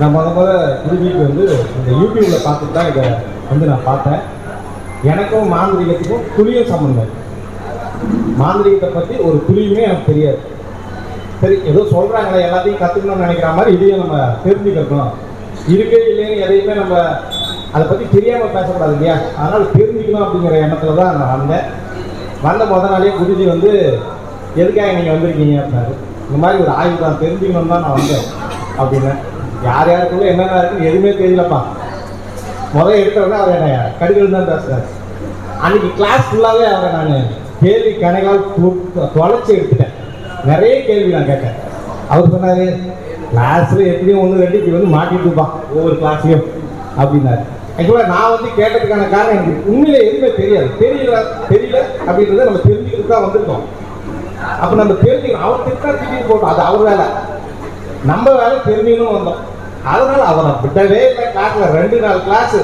நான் முத முத குருஜிக்கு வந்து இந்த யூடியூப்பில் பார்த்துட்டு தான் இதை வந்து நான் பார்த்தேன். எனக்கும் மாந்திரிகத்துக்கும் துளியும் சம்மந்தம் மாந்திரிகத்தை பற்றி ஒரு துளியுமே எனக்கு தெரியாது. சரி ஏதோ சொல்கிறாங்களே எல்லாத்தையும் கற்றுக்கணும்னு நினைக்கிற மாதிரி இதையும் நம்ம தெரிஞ்சுக்கணும் இருக்கே இல்லைன்னு எதையுமே நம்ம அதை பற்றி தெரியாமல் பேசக்கூடாது இல்லையா? அதனால் தெரிஞ்சுக்கணும் அப்படிங்கிற எண்ணத்தில் தான் நான் வந்தேன். வந்த முத நாளே குருஜி வந்து எதுக்காக நீங்கள் வந்திருக்கீங்க? அப்படின்னாரு. இந்த மாதிரி ஒரு ஆய்வு தான் தெரிஞ்சுக்கணும் தான் நான் வந்தேன் அப்படின்னு. யார் யாருக்குள்ள என்னென்ன இருக்குன்னு எதுவுமே தெரியலப்பா. முதல் எடுத்தோடனே அவர் என்ன கடுகள் தான் பேசுறாரு. அன்னைக்கு கிளாஸ் ஃபுல்லாகவே அவரை நான் கேள்வி கணக்கால் தொலைச்சி எடுத்துட்டேன். நிறைய கேள்வி நான் கேட்டேன். அவர் சொன்னார் கிளாஸில் எப்படியும் ஒன்று ரெண்டு இப்படி வந்து மாட்டிட்டு இருப்பான் ஒவ்வொரு கிளாஸ்லையும் அப்படின்னாரு. ஆக்சுவலாக நான் வந்து கேட்டதுக்கான காரணம் எனக்கு உண்மையிலே எதுவுமே தெரியாது. தெரியல தெரியல அப்படின்றத நம்ம தெரிஞ்சுக்கிட்டு தான் வந்திருக்கோம். அப்போ நம்ம தெரிஞ்சுக்கணும். அவர் திட்டா திட்டிட்டு போட்டோம். அது அவர் வேலை. நம்ம வேலை தெரிஞ்சுக்கணும் வந்தோம். அதனால அவரை விடவே இல்லை. கிளாஸ்ல ரெண்டு நாள் கிளாஸ்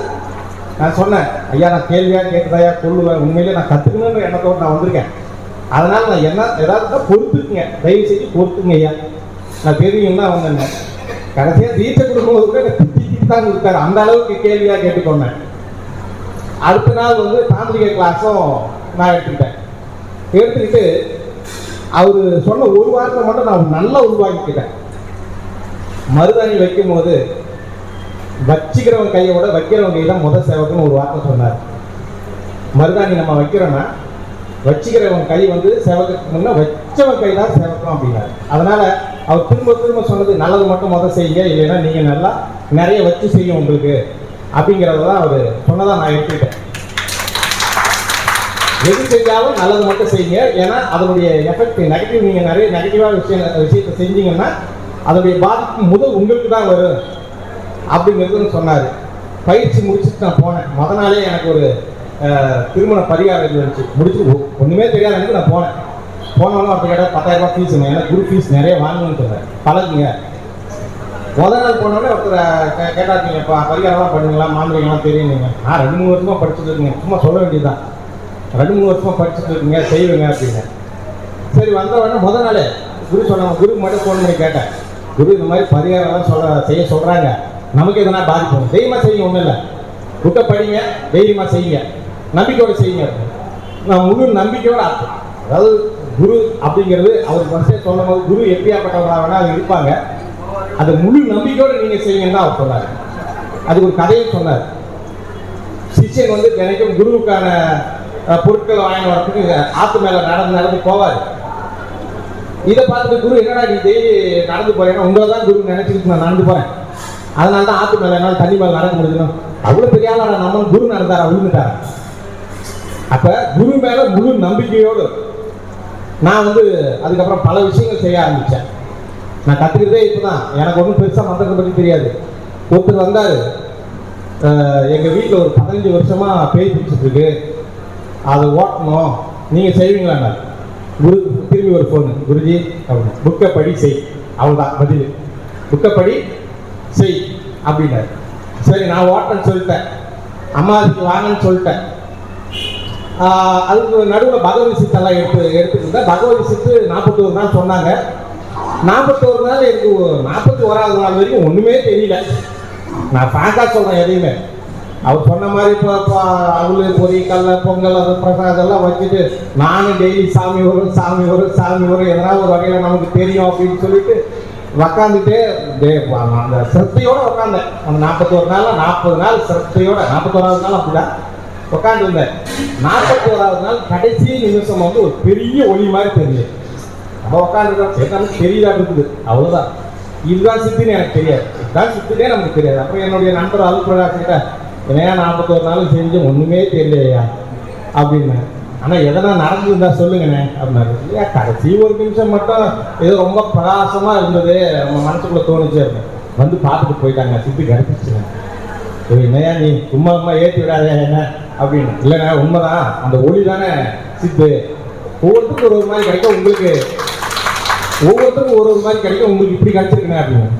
நான் சொன்னேன் ஐயா நான் கேள்வியா கேட்குதாயா சொல்லுவேன் உண்மையிலே நான் கற்றுக்கணுன்ற எண்ணத்தோடு நான் வந்திருக்கேன். அதனால நான் என்ன ஏதாவது தான் பொறுத்துக்குங்க. தயவு செஞ்சு பொறுத்துங்க ஐயா. நான் தெரியும்னா வந்தேன். கடைசியாக தீட்சை கொடுக்கும்போது கூட எனக்கு திட்டி தான் கொடுத்தாரு. அந்த அளவுக்கு கேள்வியாக கேட்டுக்கொண்டேன். அடுத்த நாள் வந்து தாந்திரிக கிளாஸும் நான் எடுத்துக்கிட்டேன். எடுத்துக்கிட்டு அவர் சொன்ன ஒரு வாரத்தை மட்டும் நான் நல்லா உருவாக்கிக்கிட்டேன் மருதாணி வைக்கும் போது வச்சுக்கிறவன் கையை விட வைக்கிறவங்க கை முத முதல் ஒரு வார்த்தை சொன்னார். மருதாணி நம்ம வைக்கிறோன்னா வச்சுக்கிறவன் கை வந்து சேவகத்துக்கு முன்னே வச்சவன் கை தான் சேவக்கம் அப்படின்னாரு. அதனால அவர் திரும்ப திரும்ப சொன்னது நல்லது மட்டும் முதல் செய்யுங்க இல்லைன்னா நீங்க நல்லா நிறைய வச்சு செய்யும் உங்களுக்கு அப்படிங்கிறத தான் அவர் சொன்னதாக நான் எடுத்துக்கிட்டேன். எது செஞ்சாலும் நல்லது மட்டும் செய்யுங்க. ஏன்னா அதனுடைய எஃபெக்ட் நெகட்டிவ் நீங்கள் நிறைய நெகட்டிவாக விஷயம் விஷயத்தை செஞ்சீங்கன்னா அதனுடைய பாதிப்பு முதல் உங்களுக்கு தான் வரும். அப்படிங்கிறது சொன்னார். பயிற்சி முடிச்சுட்டு நான் போனேன். முத நாளே எனக்கு ஒரு திருமண பரிகாரம் இது வந்துச்சு. முடிச்சு ஒன்றுமே தெரியாது எனக்கு நான் போனேன். போனவொன்னே அப்படி கேட்டால் பத்தாயிரம் ஃபீஸ் ஏன்னா குரு ஃபீஸ் நிறைய வாங்கணும்னு சொன்னேன் பழகுங்க. முத நாள் போனோடனே ஒருத்தர் கே- கேட்டார் நீங்கள் இப்போ பரிகாரம்லாம் பண்ணுங்களா மாந்திரிகம்லாம் தெரியும் நீங்கள் நான் ரெண்டு மூணு வருஷமாக படிச்சுட்டு இருக்கீங்க சும்மா சொல்ல வேண்டியதுதான். ரெண்டு மூணு வருஷமாக படிச்சுட்டு இருக்கீங்க செய்வீங்க அப்படின்னு சரி வந்த உடனே முத நாளே குரு சொன்னாங்க. குருக்கு மட்டும் ஃபோன் பண்ணி கேட்டேன். குரு இந்த மாதிரி பரிகாரம்லாம் சொல்ல செய்ய சொல்கிறாங்க நமக்கு எதனா பாதிப்பு தைரியமாக செய்யுங்க ஒன்றும் இல்லை. புக்கை படிங்க தைரியமாக செய்யுங்க. நம்பிக்கையோடு செய்யுங்க. நான் முழு நம்பிக்கையோட அர்த்தம் அதாவது குரு அப்படிங்கிறது அவர் ஃபஸ்ட்டே சொல்லும் போது குரு எப்படியாப்பட்டவங்களா வேணால் அது இருப்பாங்க. அந்த முழு நம்பிக்கையோடு நீங்கள் செய்யுங்கன்னு தான் அவர் சொன்னார் அது ஒரு கதையை சொன்னார். சிஷ்யன் வந்து தினைக்கும் குருவுக்கான பொருட்களை வாங்கி வரதுக்கு ஆற்று மேலே நடந்து நடந்து போவார். இதை பார்த்துட்டு குரு என்னடா நீ டெய்லி நடந்து போறேன் உங்களை தான் குரு நினைச்சிட்டு நான் நடந்து போறேன். அதனால தான் ஆத்து மேல என்னால் தண்ணி மேல நடக்க முடியும் அவ்வளவு பெரிய ஆளா நம்ம குரு நடந்தாரா? விழுந்துட்டாரா? அப்ப குரு மேல முழு நம்பிக்கையோடு நான் வந்து அதுக்கப்புறம் பல விஷயங்கள் செய்ய ஆரம்பிச்சேன். நான் கத்துக்கிறதே இப்பதான். எனக்கு ஒன்றும் பெருசா மந்திரத்தை பற்றி தெரியாது. ஒருத்தர் வந்தாரு. எங்கள் எங்க வீட்டில் ஒரு பதினஞ்சு வருஷமா பேய் பிடிச்சிட்டு இருக்கு. அதை ஓட்டணும். நீங்க செய்வீங்களா குரு திரும்பி ஒரு ஃபோனு குருஜி அப்படின்னு புக்கை படி செய். அவ்வளோதான் பதில். புக்கை படி செய் அப்படின்னாரு. சரி நான் ஓட்டேன்னு சொல்லிட்டேன். அம்மா அதுக்கு வாங்கன்னு சொல்லிட்டேன். அதுக்கு நடுவில் பகவதி சித்தெல்லாம் எடுத்து எடுத்துருந்தேன் பகவதி சித்து நாற்பத்தோரு நாள் சொன்னாங்க. நாற்பத்தோரு நாள் எனக்கு நாற்பத்தி ஓராவது நாள் வரைக்கும் ஒன்றுமே தெரியல. நான் ஃப்ராங்காக சொல்கிறேன் எதையுமே. அவர் சொன்ன மாதிரி இப்போ இப்போ அவள் பொங்கல் அது பிரசாதெல்லாம் வச்சுட்டு நானும் டெய்லி சாமி வரும் சாமி வரும் சாமி வரும் எதனா ஒரு வகையில் நமக்கு தெரியும் அப்படின்னு சொல்லிட்டு உக்காந்துட்டு அந்த சிரத்தையோட உட்காந்தேன் அந்த நாற்பத்தோரு நாள் நாற்பது நாள் சிரத்தையோட நாற்பத்தோராவது நாள் அப்படிதான் உட்காந்து இருந்தேன் நாற்பத்தி ஓராவது நாள் கடைசி நிமிஷம் வந்து ஒரு பெரிய ஒளி மாதிரி தெரியுது. நம்ம உட்காந்துருக்கோம் சரி நமக்கு தெரியுதா இருக்குது? அவ்வளோதான் இதுதான் சித்தின்னு எனக்கு தெரியாது. இதுதான் சித்தினே நமக்கு தெரியாது. அப்புறம் என்னுடைய நண்பர் அருள் பிரகாஷ் கிட்ட என்னையா நாற்பத்தோரு நாள் செஞ்சு ஒன்றுமே தெரியலையா? அப்படின்னு ஆனால் எதனா நடந்துருந்தா சொல்லுங்கண்ணே அப்படின்னாரு. இல்லையா கடைசி ஒரு நிமிஷம் மட்டும் ஏதோ ரொம்ப பிரகாசமாக இருந்தது நம்ம மனசுக்குள்ளே தோணுச்சு அப்படின்னு. வந்து பார்த்துட்டு போயிட்டாங்க சித்தி கிடைச்சிச்சுங்க ஏய், என்னையா நீ சும்மா சும்மா ஏற்றி விடாதே என்ன? அப்படின்னு. இல்லைண்ணா உண்மைதான். அந்த ஒளி தானே சித்து. ஒவ்வொருத்தருக்கும் ஒரு ஒரு மாதிரி கிடைக்கும் உங்களுக்கு. ஒவ்வொருத்தருக்கும் ஒரு ஒரு மாதிரி கிடைக்கும் உங்களுக்கு இப்படி கிடைச்சிருக்குண்ணே அப்படின்னு.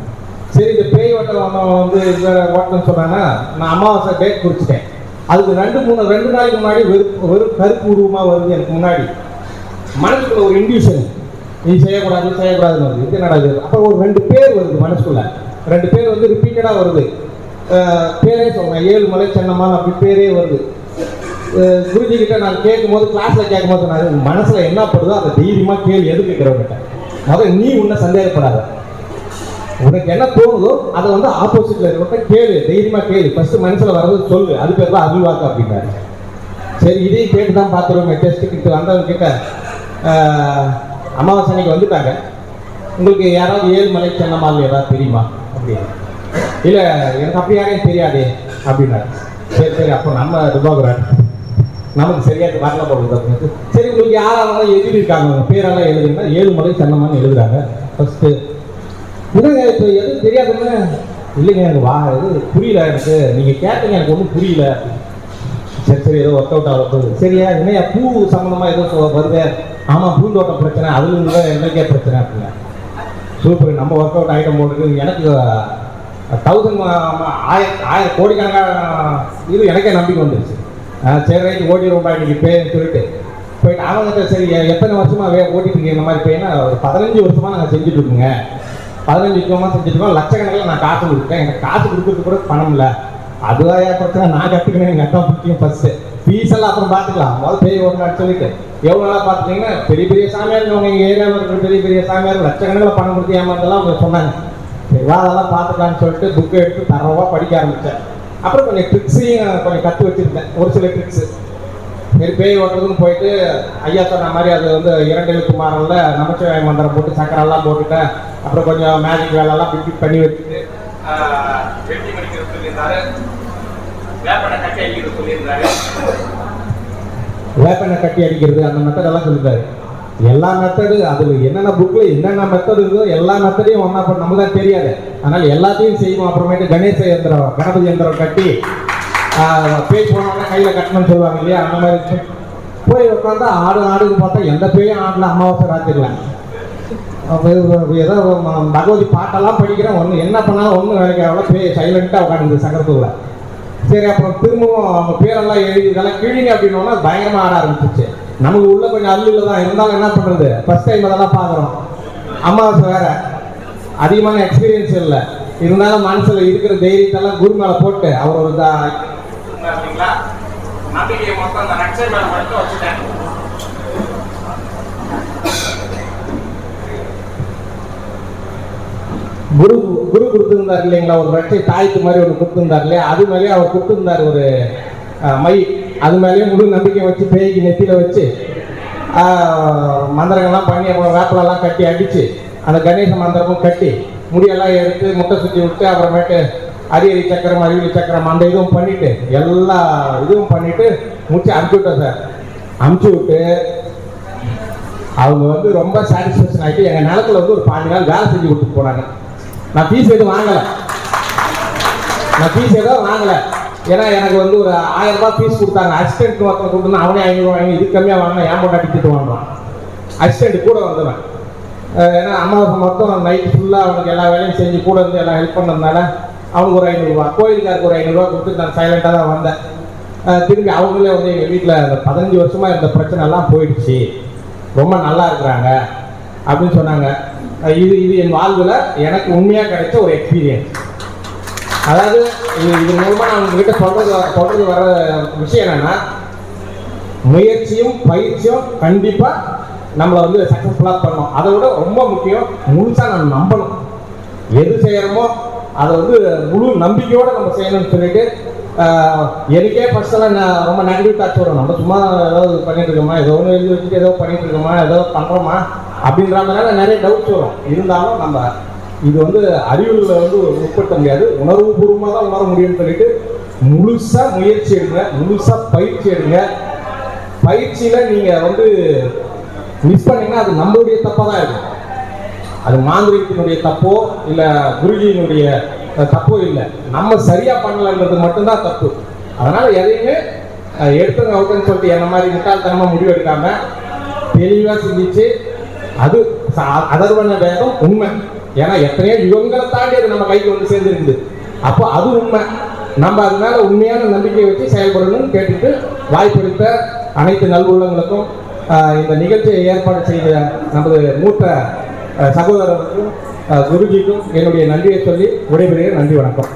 சரி இந்த பேய் வட்டம் வந்து இந்த ஓட்டம் சொன்னான்னா நான் அமாவாசை டேட் குறிச்சிட்டேன். அதுக்கு ரெண்டு மூணு ரெண்டு நாளைக்கு முன்னாடி வெறும் வெறும் கருப்பு உருவமாக வருது எனக்கு முன்னாடி. மனசுக்குள்ள ஒரு இன்டியூஷன் நீ செய்யக்கூடாது செய்யக்கூடாதுன்னு வருது. இது நடக்குது அப்புறம் ஒரு ரெண்டு பேர் வருது மனசுக்குள்ள. ரெண்டு பேர் வந்து ரிப்பீட்டடாக வருது. பேரே பேரே சொன்னேன் ஏழுமலை சென்னம்மாள் அப்படி பேரே வருது. குருஜி கிட்ட நான் கேட்கும்போது கிளாஸ்ல கேட்கும்போது சொன்னாரு மனசுல என்ன படுதோ அதை தைரியமா கேள்வி எது கேட்கிறவங்கிட்ட முதல்ல நீ உன்னை சந்தேகப்படாத. உனக்கு என்ன தோணுதோ அதை வந்து ஆப்போசிட்ல இருக்க கேளு தைரியமா கேளு. ஃபர்ஸ்ட் மனசுல வர்றது சொல்லு. அது பேர் தான் அருள்வாக்கு அப்படின்னாரு. சரி இதையும் கேட்டு தான் பார்த்துருவோங்க டெஸ்ட்டுக்கு வந்தவங்க கிட்ட அமாவாசை அன்னைக்கு வந்துட்டாங்க. உங்களுக்கு யாராவது ஏழுமலை சென்னம்மாள் ஏதாவது தெரியுமா? அப்படின்னு இல்லை எனக்கு அப்படி யாரையும் தெரியாதே அப்படின்னாரு. சரி சரி அப்போ நம்ம ரிபோகரான் நமக்கு சரியா வரல போடுறது அப்படின்னு சரி உங்களுக்கு யாராவது எழுதியிருக்காங்க. பேரெல்லாம் எழுதுங்கன்னா ஏழுமலை சென்னம்மான்னு எழுதுறாங்க. ஃபர்ஸ்ட்டு என்னங்க இப்போ எதுவும் தெரியாதுன்னு இல்லைங்க. எனக்கு வா இது புரியல எனக்கு. நீங்கள் கேட்டீங்க எனக்கு ஒன்றும் புரியல. சரி சரி ஏதோ ஒர்க் அவுட் ஆக சரியா என்னையா பூ சம்மந்தமாக ஏதோ வருது வருதே? ஆமாம் பூந்தோட்டம் பிரச்சனை அதுல இருந்து என்னைக்கே பிரச்சனை அப்படின்னா சூப்பர் நம்ம ஒர்க் அவுட் ஐட்டம் போட்டுருக்கு எனக்கு தௌசண்ட் ஆயிரம் ஆயிரம் கோடிக்கணக்கான இது எனக்கே நம்பிக்கை வந்துருச்சு. சரி ரைட்டு ஓட்டிடுவோம்பா இன்னைக்கு பேன்னு சொல்லிட்டு. போயிட்டு அவங்க சரி எத்தனை வருஷமாக ஓட்டிட்டு இருக்கீங்க இந்த மாதிரி பேனா ஒரு பதினஞ்சு வருஷமாக நாங்கள் செஞ்சுட்டு இருக்கோங்க. பதினஞ்சு கிலோமா செஞ்சுருக்கோம். லட்சக்கணக்கில் நான் காசு கொடுத்தேன் எனக்கு காசு கொடுக்கறதுக்கு கூட பணம் இல்லை. அதுதான் பிரச்சனை நான் கற்றுக்கணும் எங்கள் அக்கா முக்கியம் ஃபர்ஸ்ட்டு ஃபீஸ் எல்லாம் அப்புறம் பார்த்துக்கலாம். முதல்ல பெரிய ஒரு நாள் சொல்லிட்டு. எவ்வளோ நாளாக பார்த்துட்டிங்கன்னா பெரிய பெரிய சாமியார் அவங்க எங்கள் ஏரியாவில் இருக்கிற பெரிய பெரிய சாமியார் லட்சக்கணக்கில் பணம் கொடுத்து ஏமாந்தெல்லாம் அவங்க சொன்னாங்க. சரி அதெல்லாம் பார்த்துக்கலான்னு சொல்லிட்டு புக்கை எடுத்து தரவாக படிக்க ஆரம்பித்தேன் அப்புறம் கொஞ்சம் ட்ரிக்ஸையும் கொஞ்சம் கற்று வச்சுருந்தேன். ஒரு சில ட்ரிக்ஸு சரி பேய் ஓட்டுறதுன்னு போயிட்டு ஐயா சொன்ன மாதிரி அது வந்து இரண்டு எழுத்து மாறல நமச்சிவாய மந்திரம் போட்டு சக்கரெல்லாம் போட்டுட்டேன். அப்புறம் கொஞ்சம் மேஜிக் வேலைலாம் பிட் பண்ணி வச்சுட்டு வெட்டி மடிக்கிறது சொல்லியிருந்தாரு. வேப்பனை கட்டி அடிக்கிறது சொல்லியிருந்தாரு. வேப்பனை கட்டி அடிக்கிறது அந்த மெத்தட் எல்லாம் சொல்லியிருந்தாரு எல்லா மெத்தடு அதில் என்னென்ன புக்கில் என்னென்ன மெத்தட் இருக்கோ எல்லா மெத்தடையும் ஒன்றா பண்ண நமக்கு தான் தெரியாது. அதனால் எல்லாத்தையும் செய்வோம். அப்புறமேட்டு கணேச இயந்திரம் கணபதி இயந்திரம் கட்டி பேய் போனோடனே கையில் கட்டணும்னு சொல்லுவாங்க இல்லையா? அந்த மாதிரி இருக்கு. போய் உட்காந்தா ஆடு ஆடுன்னு பார்த்தா எந்த பேயும் ஆடல அமாவாசை ராத்திரில ஏதோ பகவதி பாட்டெல்லாம் படிக்கிறேன். ஒன்று என்ன பண்ணாலும் ஒன்றும் வேலைக்கு அவ்வளோ பேய் சைலண்ட்டாக உட்காந்துது சக்கரத்துக்குள்ள சரி அப்புறம் திரும்பவும் அவங்க பேரெல்லாம் எழுதி இதெல்லாம் கிழிங்க அப்படின்னோன்னா பயங்கரமாக ஆட ஆரம்பிச்சிச்சு நமக்கு உள்ள கொஞ்சம் அல்லுல தான் இருந்தாலும் என்ன பண்ணுறது ஃபர்ஸ்ட் டைம் அதெல்லாம் பார்க்குறோம். அமாவாசை வேற. அதிகமான எக்ஸ்பீரியன்ஸ் இல்லை. இருந்தாலும் மனசில் இருக்கிற தைரியத்தெல்லாம் குரு மேலே போட்டு அவர் ஒரு இதா- அப்படிங்களா? நம்பிக்கையை மொத்தம் அந்த நக்சல் மேல மட்டும் வச்சுட்டேன். குரு குரு கொடுத்துருந்தார் இல்லைங்களா? ஒரு ரட்சை தாய்த்து மாதிரி ஒரு கொடுத்துருந்தார் இல்லையா? அது மேலேயே அவர் கொடுத்துருந்தார் ஒரு மை. அது மேலேயே முழு நம்பிக்கை வச்சு பேய்க்கு நெத்தியில வச்சு ஆஹ், மந்திரங்கள்லாம் பண்ணி அப்புறம் வேப்பலெல்லாம் கட்டி அடிச்சு அந்த கணேச மந்திரமும் கட்டி முடியெல்லாம் எடுத்து முட்டை சுற்றி விட்டு அப்புறமேட்டு அரியறி சக்கரம் அறிவியல் சக்கரம் அந்த இதுவும் பண்ணிட்டு எல்லா இதுவும் பண்ணிட்டு முடிச்சு அனுப்பிச்சு விட்டேன் சார். அனுப்பிச்சு விட்டு அவங்க வந்து ரொம்ப சாட்டிஸ்ஃபேக்ஷன் ஆகிட்டு எங்கள் நிலத்துல வந்து ஒரு பாஞ்சு நாள் வேலை செஞ்சு கொடுத்துட்டு போனாங்க. நான் ஃபீஸ் எதுவும் வாங்கலை. நான் ஃபீஸ் எதுவும் வாங்கலை. ஏன்னா எனக்கு வந்து ஒரு ஆயிரம் ரூபாய் ஃபீஸ் கொடுத்தாங்க. அசிஸ்டன்ட் ஒருத்தன் கொடுத்துனா அவனே ஐநூறுவா வாங்கி இது கம்மியாக வாங்கினா ஏன் போட்டா டிக்கெட் வாங்குவான். அசிஸ்டன்ட் கூட வந்தவன். ஏன்னா அம்மாவுக்கு மொத்தம் நைட் ஃபுல்லாக அவனுக்கு எல்லா வேலையும் செஞ்சு கூட இருந்து எல்லாம் ஹெல்ப் பண்ணதுனால அவங்க ஒரு ஐநூறுரூவா கோயிலுக்காருக்கு ஒரு ஐநூறுரூவா கொடுத்து நான் சைலண்டாக தான் வந்தேன். திரும்பி அவங்களே வந்து எங்கள் வீட்டில் அந்த பதினஞ்சு வருஷமாக இருந்த பிரச்சனை எல்லாம் போயிடுச்சு. ரொம்ப நல்லா இருக்கிறாங்க அப்படின்னு சொன்னாங்க. இது இது என் வாழ்வில் எனக்கு உண்மையாக கிடைச்ச ஒரு எக்ஸ்பீரியன்ஸ் அதாவது இது இது மூலமாக நான் உங்ககிட்ட சொல்றது சொல்றது வர விஷயம் என்னன்னா முயற்சியும் பயிற்சியும் கண்டிப்பாக நம்மளை வந்து சக்ஸஸ்ஃபுல்லாக பண்ணணும். அதை விட ரொம்ப முக்கியம் முழுசாக நம்ம நம்பணும். எது செய்கிறோமோ அதை வந்து முழு நம்பிக்கையோட நம்ம செய்யணும்னு சொல்லிட்டு எனக்கே பர்சனலாக நான் ரொம்ப நெகட்டிவ் தாட்ஸ் வரும். நம்ம சும்மா ஏதாவது பண்ணிட்டு இருக்கோமா? ஏதோ ஒன்று எழுதி வச்சுட்டு ஏதோ பண்ணிட்டு இருக்கோமா? ஏதோ பண்ணுறோமா அப்படின்ற மாதிரிலாம் நிறைய டவுட்ஸ் வரும். இருந்தாலும் நம்ம இது வந்து அறிவுல வந்து உட்படுத்த முடியாது. உணர்வு பூர்வமாக தான் உணர முடியும்னு சொல்லிட்டு முழுசாக முயற்சி எடுங்க. முழுசாக பயிற்சி எடுங்க. பயிற்சியில் நீங்கள் வந்து மிஸ் பண்ணிங்கன்னா அது நம்மளுடைய தப்பாக தான் இருக்கும். அது மாந்திரியத்தினுடைய தப்போ இல்ல குருஜியினுடைய தப்போ இல்லை. நம்ம சரியா பண்ணலன்றது மட்டும்தான் தப்பு. அதனால எதையுமே எடுத்துங்க அவுட்டுன்னு சொல்லிட்டு என்ன மாதிரி முட்டாள்தனமா முடிவு எடுக்காம தெளிவா சிந்திச்சு அது அதர்வன வேதம் உண்மை. ஏன்னா எத்தனையோ யுகங்களை தாண்டி அது நம்ம கைக்கு வந்து சேர்ந்துருக்குது. அப்போ அது உண்மை. நம்ம அது மேல உண்மையான நம்பிக்கை வச்சு செயல்படணும்னு கேட்டுட்டு வாய்ப்பெடுத்த அனைத்து நல்வுள்ளங்களுக்கும் இந்த நிகழ்ச்சியை ஏற்பாடு செய்த நமது மூத்த சகோதரருக்கும் சகோதரர்களுக்கும் குருஜிக்கும் என்னுடைய நன்றியை சொல்லி விடைபெறுகிறேன். நன்றி வணக்கம்.